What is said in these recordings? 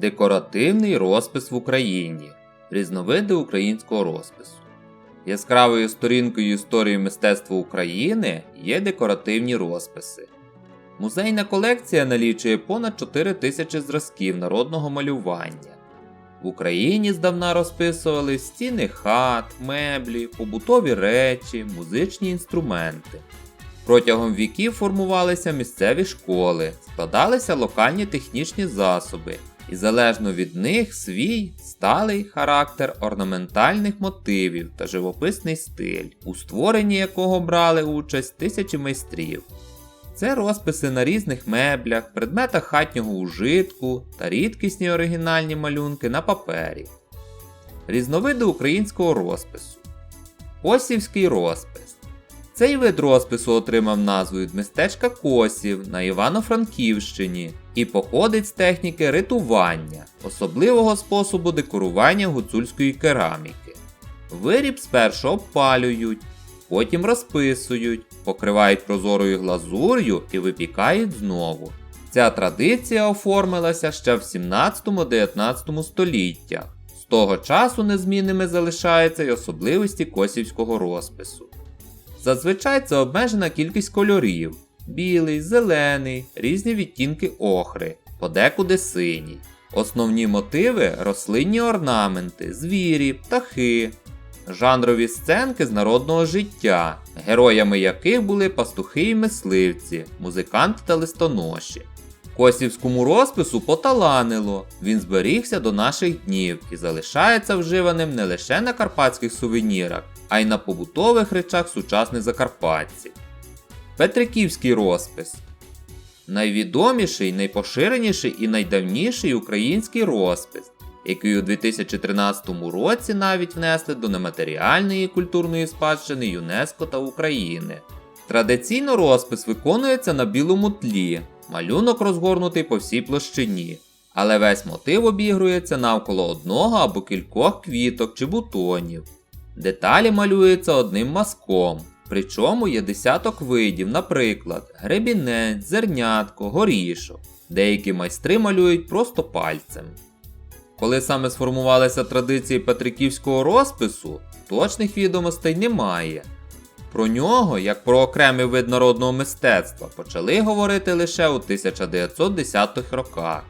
Декоративний розпис в Україні. Різновиди українського розпису. Яскравою сторінкою історії мистецтва України є декоративні розписи. Музейна колекція налічує понад 4 тисячі зразків народного малювання. В Україні здавна розписували стіни хат, меблі, побутові речі, музичні інструменти. Протягом віків формувалися місцеві школи, складалися локальні технічні засоби, і залежно від них свій сталий характер орнаментальних мотивів та живописний стиль, у створенні якого брали участь тисячі майстрів. Це розписи на різних меблях, предметах хатнього ужитку та рідкісні оригінальні малюнки на папері. Різновиди українського розпису. Косівський розпис. Цей вид розпису отримав назву від містечка Косів на Івано-Франківщині і походить з техніки ритування, особливого способу декорування гуцульської кераміки. Виріб спершу обпалюють, потім розписують, покривають прозорою глазур'ю і випікають знову. Ця традиція оформилася ще в 17-19 століттях. З того часу незмінними залишаються й особливості косівського розпису. Зазвичай це обмежена кількість кольорів: білий, зелений, різні відтінки охри, подекуди синій. Основні мотиви рослинні орнаменти, звірі, птахи, жанрові сценки з народного життя, героями яких були пастухи і мисливці, музиканти та листоноші. Косівському розпису поталанило, він зберігся до наших днів і залишається вживаним не лише на карпатських сувенірах, а й на побутових речах сучасних закарпатців. Петриківський розпис найвідоміший, найпоширеніший і найдавніший український розпис, який у 2013 році навіть внесли до нематеріальної культурної спадщини ЮНЕСКО та України. Традиційно розпис виконується на білому тлі, малюнок розгорнутий по всій площині, але весь мотив обігрується навколо одного або кількох квіток чи бутонів. Деталі малюються одним мазком, причому є десяток видів, наприклад, гребінець, зернятко, горішок. Деякі майстри малюють просто пальцем. Коли саме сформувалися традиції петриківського розпису, точних відомостей немає. Про нього, як про окремий вид народного мистецтва, почали говорити лише у 1910-х роках.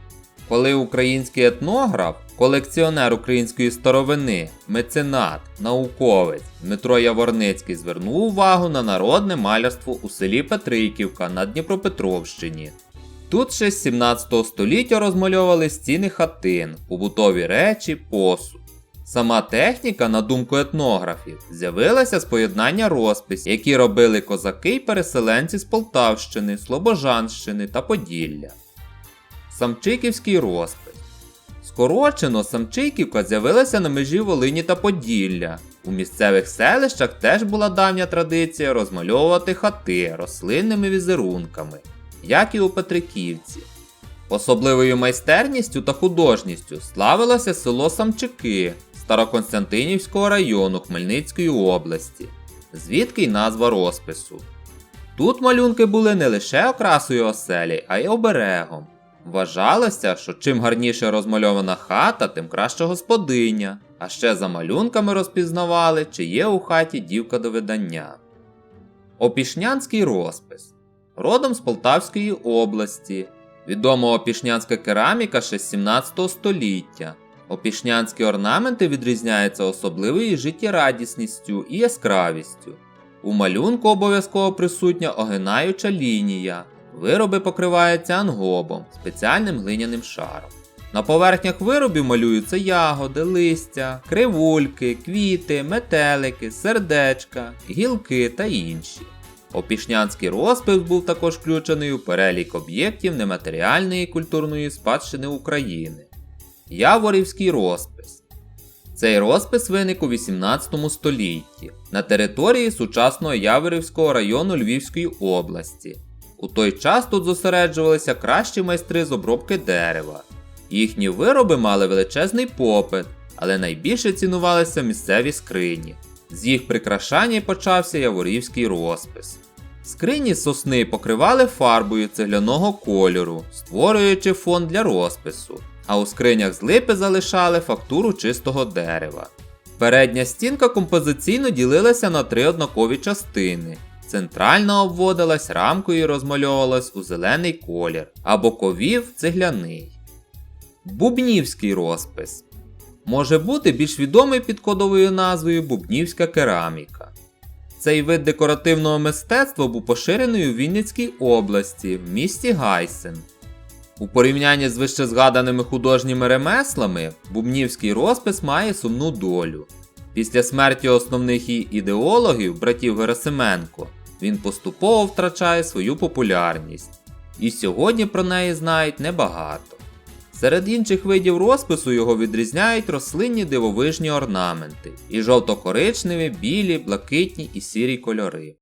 Коли український етнограф, колекціонер української старовини, меценат, науковець Дмитро Яворницький звернув увагу на народне малярство у селі Петриківка на Дніпропетровщині. Тут ще з 17 століття розмальовували стіни хатин, побутові речі, посуд. Сама техніка, на думку етнографів, з'явилася з поєднання розписів, які робили козаки й переселенці з Полтавщини, Слобожанщини та Поділля. Самчиківський розпис. Скорочено Самчиківка з'явилася на межі Волині та Поділля. У місцевих селищах теж була давня традиція розмальовувати хати рослинними візерунками, як і у Петриківці. Особливою майстерністю та художністю славилося село Самчики Староконстантинівського району Хмельницької області, звідки й назва розпису. Тут малюнки були не лише окрасою оселі, а й оберегом. Вважалося, що чим гарніше розмальована хата, тим краще господиня, а ще за малюнками розпізнавали, чи є у хаті дівка до видання. Опішнянський розпис родом з Полтавської області. Відома опішнянська кераміка ще з 17 століття. Опішнянські орнаменти відрізняються особливою життєрадісністю і яскравістю. У малюнку обов'язково присутня огинаюча лінія. Вироби покриваються ангобом, спеціальним глиняним шаром. На поверхнях виробів малюються ягоди, листя, кривульки, квіти, метелики, сердечка, гілки та інші. Опішнянський розпис був також включений у перелік об'єктів нематеріальної культурної спадщини України. Яворівський розпис. Цей розпис виник у 18 столітті на території сучасного Яворівського району Львівської області. У той час тут зосереджувалися кращі майстри з обробки дерева. Їхні вироби мали величезний попит, але найбільше цінувалися місцеві скрині. З їх прикрашання почався яворівський розпис. Скрині сосни покривали фарбою цегляного кольору, створюючи фон для розпису. а у скринях з липи залишали фактуру чистого дерева. Передня стінка композиційно ділилася на три однакові частини. Центральна обводилась рамкою і розмальовувалась у зелений колір, а бокові в цегляний. Бубнівський розпис може бути більш відомий під кодовою назвою Бубнівська кераміка. Цей вид декоративного мистецтва був поширений у Вінницькій області, в місті Гайсен. У порівнянні з вищезгаданими художніми ремеслами, бубнівський розпис має сумну долю. Після смерті основних її ідеологів, братів Герасименко, він поступово втрачає свою популярність. І сьогодні про неї знають небагато. Серед інших видів розпису його відрізняють рослинні дивовижні орнаменти і жовто-коричневі, білі, блакитні і сірі кольори.